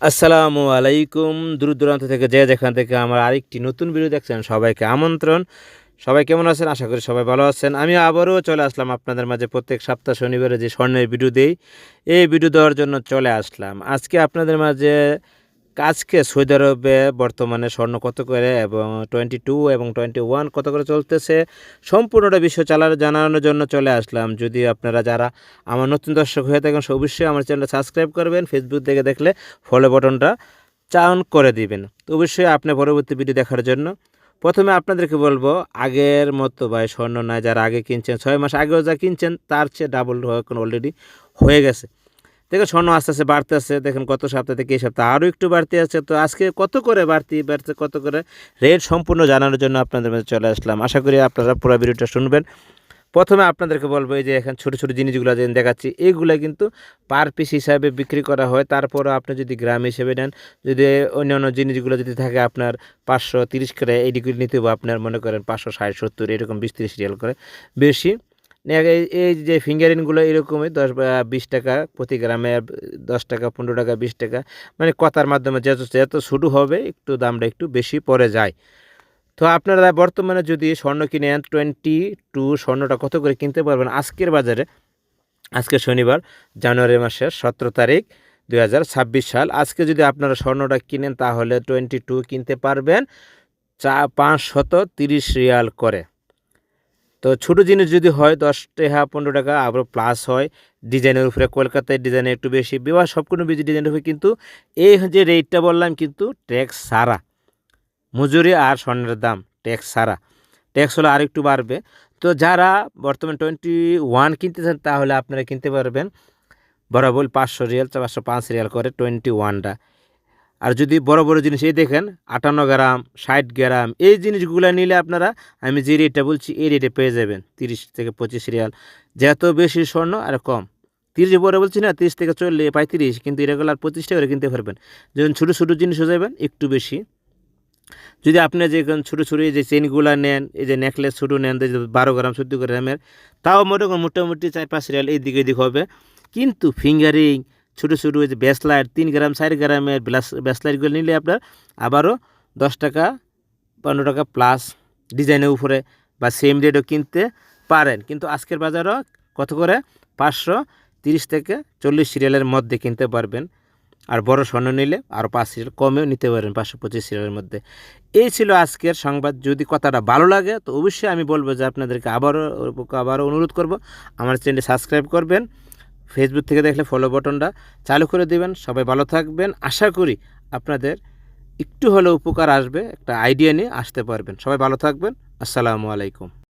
আসসালামু আলাইকুম। দূর দূরান্ত থেকে যে যেখান থেকে আমার আরেকটি নতুন ভিডিও দেখছেন, সবাইকে আমন্ত্রণ। সবাই কেমন আছেন? আশা করি সবাই ভালো আছেন। আমি আবারও চলে আসলাম আপনাদের মাঝে প্রত্যেক সপ্তাহ শনিবারে যে স্বর্ণের ভিডিও দেই, এই ভিডিও দেওয়ার জন্য চলে আসলাম। আজকে আপনাদের মাঝে আজকে সৌদি আরবে বর্তমানে স্বর্ণ কত করে এবং টোয়েন্টি টু এবং টোয়েন্টি ওয়ান কত করে চলতেছে, সম্পূর্ণটা বিষয় চালার, জানানোর জন্য চলে আসলাম। যদি আপনারা যারা আমার নতুন দর্শক হয়ে থাকেন অবশ্যই আমার চ্যানেলটা সাবস্ক্রাইব করবেন, ফেসবুক থেকে দেখলে ফলো বাটনটা চাউন করে দিবেন। তো অবশ্যই আপনি পরবর্তী ভিডিও দেখার জন্য প্রথমে আপনাদেরকে বলব, আগের মতো ভাই স্বর্ণ নয় যারা আগে কিনছেন, ছয় মাস আগেও যা কিনছেন, তার চেয়ে ডাবল এখন অলরেডি হয়ে গেছে। দেখেন স্বর্ণ আস্তে আস্তে বাড়তেছে দেখেন গত সপ্তাহ থেকে এই সপ্তাহ আরও একটু বাড়তি আছে। তো আজকে কত করে বাড়তি বাড়তে কত করে? রেট সম্পূর্ণ জানানোর জন্য আপনাদের মধ্যে চলে আসলাম। আশা করি আপনারা পুরো ভিডিওটা শুনবেন। প্রথমে আপনাদেরকে বলব এই যে এখানে ছোটো ছোটো জিনিসগুলো যে দেখাচ্ছি এইগুলো কিন্তু পার পিস হিসাবে বিক্রি করা হয়। তারপরও আপনি যদি গ্রাম হিসেবে নেন, যদি অন্য অন্য জিনিসগুলো যদি থাকে আপনার পাঁচশো তিরিশ করে এইদিকে নিতে আপনার মনে করেন পাঁচশো ষাট, সত্তর, এরকম বিশ তিরিশ রিয়াল করে। বেশি এই যে ফিঙ্গারিংগুলো এরকমই দশ বিশ টাকা প্রতি গ্রামে দশ টাকা, পনেরো টাকা, বিশ টাকা মানে কথার মাধ্যমে যত যত শুরু হবে একটু দামটা একটু বেশি পড়ে যায়। তো আপনারা বর্তমানে যদি স্বর্ণ কিনে নেন টোয়েন্টি টু স্বর্ণটা কত করে কিনতে পারবেন? আজকের বাজারে, আজকে শনিবার, জানুয়ারি মাসের সতেরো তারিখ দু হাজার ছাব্বিশ সাল। আজকে যদি আপনারা স্বর্ণটা কিনেন, তাহলে টোয়েন্টি টু কিনতে পারবেন, চা পাঁচ শত তিরিশ রিয়াল করে। তো ছোটো জিনিস যদি হয় দশ টাকা, পনেরো টাকা, আবার প্লাস হয় ডিজাইনের উপরে কলকাতায় ডিজাইনে একটু বেশি, বিবাহ সবগুলো বেশি ডিজাইনের উপরে কিন্তু এই যে রেটটা বললাম কিন্তু ট্যাক্স সারা মজুরি আর স্বর্ণের দাম ট্যাক্স সারা ট্যাক্স হলে আর একটু বাড়বে। তো যারা বর্তমানে টোয়েন্টি ওয়ান কিনতে চান তাহলে আপনারা কিনতে পারবেন, বরাবর পাঁচশো রিয়াল পাঁচশো পাঁচ রিয়াল করে টোয়েন্টি ওয়ানটা আর যদি বড় বড় জিনিস, এই দেখেন, আটান্ন গ্রাম, ষাট গ্রাম, এই জিনিসগুলো নিলে আপনারা, আমি যে রেটটা বলছি, এই রেটে পেয়ে যাবেন, তিরিশ থেকে পঁচিশ রিয়াল। যত বেশি স্বর্ণ আর কম। তিরিশ বড় বলছি না, তিরিশ থেকে চললে পঁয়ত্রিশ, কিন্তু এরকম আর টাকা কিনতে পারবেন। যখন ছোটো ছোটো জিনিস হয়ে যাবেন, একটু বেশি। যদি আপনি যে ছোটো ছোটো এই যে চেনগুলো নেন, এই যে নেকলেস ছোটো নেন বারো গ্রাম, চোদ্দ গ্রামের, তাও মোটামুটি মোটামুটি চার পাঁচ রিয়াল এই দিকে এদিক হবে। কিন্তু ফিঙ্গারিং ছোটো ছোটো ওই যে ব্যাসলাইট তিন গ্রাম, চার গ্রামের ব্যাস ব্যাসলাইটগুলো নিলে আপনার আবারও দশ টাকা, পনেরো টাকা প্লাস ডিজাইনের উপরে বা সেম রেটও কিনতে পারেন। কিন্তু আজকের বাজারও কত করে? পাঁচশো তিরিশ থেকে চল্লিশ সিরিয়ালের মধ্যে কিনতে পারবেন। আর বড় স্বর্ণ নিলে আরও পাঁচ সিরিয়াল কমেও নিতে পারেন পাঁচশো পঁচিশ সিরিয়ালের মধ্যে। এই ছিল আজকের সংবাদ। যদি কথাটা ভালো লাগে তো অবশ্যই আমি বলব যে আপনাদেরকে আবারও আবারও অনুরোধ করব। আমার চ্যানেলটি সাবস্ক্রাইব করবেন। ফেসবুক থেকে দেখলে ফলো বটনটা চালু করে দেবেন। সবাই ভালো থাকবেন। আশা করি আপনাদের একটু হলেও উপকার আসবে, একটা আইডিয়া নিয়ে আসতে পারবেন। সবাই ভালো থাকবেন। আসসালামু আলাইকুম।